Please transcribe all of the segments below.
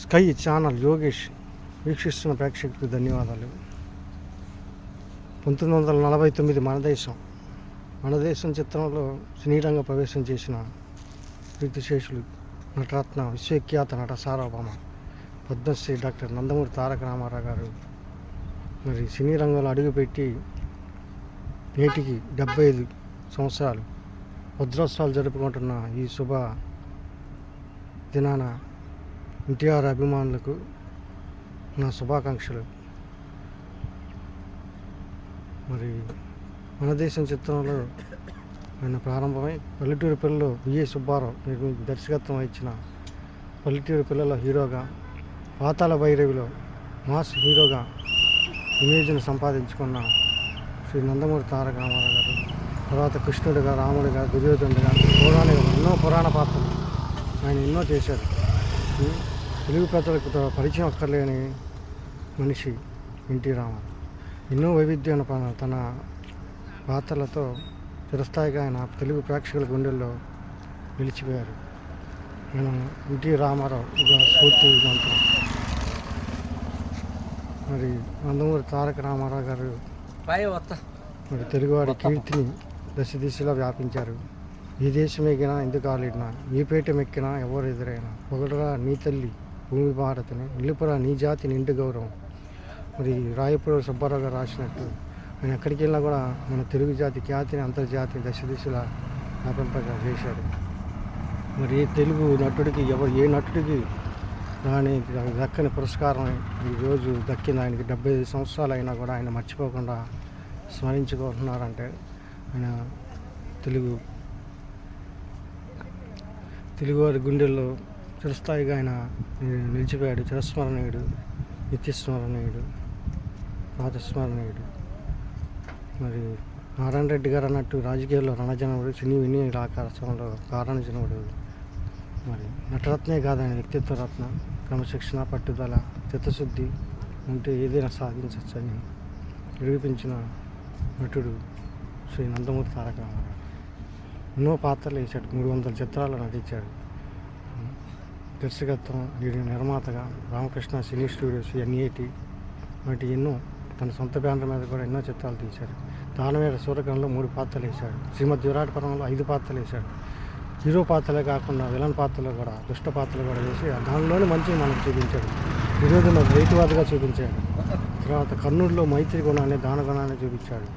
Sky channel Yogesh వీక్షిస్తున్న ప్రేక్షకులకు ధన్యవాదాలు. పంతొమ్మిది వందల నలభై తొమ్మిది మన దేశం. మన దేశం చిత్రంలో సినీరంగ ప్రవేశం చేసిన కీర్తిశేషులు నటరత్న విశ్వఖ్యాత నట సార్వభౌమ పద్మశ్రీ డాక్టర్ నందమూరి తారక రామారావు గారు మరి సినీ రంగంలో అడుగుపెట్టి నేటికి డెబ్బై ఐదు సంవత్సరాలు. వజ్రోత్సవాలు జరుపుకుంటున్న ఈ శుభ దినాన ఎన్టీఆర్ అభిమానులకు నా శుభాకాంక్షలు. మరి మన దేశం చిత్రంలో ఆయన ప్రారంభమై పల్లెటూరు పిల్లలు విఏ సుబ్బారావు నిర్మి దర్శకత్వం ఇచ్చిన పల్లెటూరు పిల్లల హీరోగా పాతాల భైరవిలో మాస్ హీరోగా ఇమేజ్ను సంపాదించుకున్న శ్రీ నందమూరి తారక రామారావు గారు తర్వాత కృష్ణుడిగా రాముడిగా దుర్యోధనుడిగా పురాణ ఎన్నో పురాణ పాత్రలు ఆయన ఎన్నో చేశారు. తెలుగు ప్రజలకు పరిచయం అక్కర్లేని మనిషి ఎన్టీ రామారావు ఎన్నో వైవిధ్యమైన తన పాత్రలతో చిరస్థాయిగా ఆయన తెలుగు ప్రేక్షకుల గుండెల్లో నిలిచిపోయారు. నేను ఎన్టీ రామారావు ఒక స్ఫూర్తి మంత్రం. మరి నందమూరి తారక రామారావు గారు మరి తెలుగువాడి కీర్తిని దశ దిశలో వ్యాపించారు. ఈ దేశం ఎగినా ఎందుకు ఆలిడినా ఏ పేట మెక్కినా ఎవరు ఎదురైనా పొగడరా నీ తల్లి భూమి భారతిని నిలుపురా నీ జాతి నిండు గౌరవం. మరి రాయపుర సుబ్బారావు గారు రాసినట్టు ఆయన ఎక్కడికి వెళ్ళినా కూడా మన తెలుగు జాతి ఖ్యాతిని అంతర్జాతీయ దశ దిశలా వ్యాపింపగా చేశాడు. మరి ఏ తెలుగు నటుడికి ఎవరు ఏ నటుడికి రాని దక్కని పురస్కారం ఈరోజు దక్కింది. ఆయనకి డెబ్బై ఐదు సంవత్సరాలు అయినా కూడా ఆయన మర్చిపోకుండా స్మరించుకుంటున్నారంటే ఆయన తెలుగు తెలుగువారి గుండెల్లో చిరస్థాయిగా ఆయన నిలిచిపోయాడు. చిరస్మరణీయుడు. నిత్యస్మరణీయుడు. పాతస్మరణీయుడు మరి నారాయణ రెడ్డి గారు అన్నట్టు రాజకీయాల్లో రణజనముడు సినీ విని ఆకాశంలో కారణజనుడు మరి నటరత్నే కాదు ఆయన వ్యక్తిత్వ రత్న క్రమశిక్షణ పట్టుదల చిత్తశుద్ధి ఉంటే ఏదైనా సాధించవచ్చని నిరూపించిన నటుడు శ్రీ నందమూరి తారక రామారావు. ఎన్నో పాత్రలు వేశాడు. మూడు వందల చిత్రాలు నటించాడు. దర్శకత్వం వీరి నిర్మాతగా రామకృష్ణ సినీ స్టూడియోస్ ఎన్ఏటి వంటి ఎన్నో తన సొంత బ్యానర్ మీద కూడా ఎన్నో చిత్రాలు తీశాడు దానవేర సూరకంలో మూడు పాత్రలు వేశాడు శ్రీమద్ విరాటపురంలో ఐదు పాత్రలు వేశాడు హీరో పాత్రలే కాకుండా విలన్ పాత్రలు కూడా దుష్ట పాత్రలు కూడా వేసి దానిలోనే మంచి మనకు చూపించాడు. విరోధులను రైతువాదిగా చూపించాడు. తర్వాత కర్నూలులో మైత్రి గుణాన్ని దాన గుణాన్ని చూపించాడు.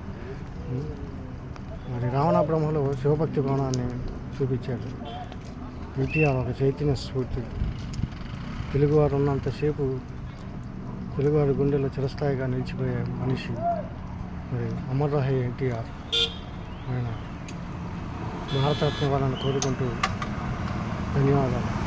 మరి రావణ బ్రహ్మలో శివభక్తి గుణాన్ని చూపించాడు. ఎన్టీఆర్ ఒక చైతన్య స్ఫూర్తి. తెలుగువారు ఉన్నంతసేపు తెలుగువారి గుండెలో చిరస్థాయిగా నిలిచిపోయే మనిషి మరి అమర్రహే ఎన్టీఆర్ ఆయన. భారతరత్న వాళ్ళని కోరుకుంటూ ధన్యవాదాలు.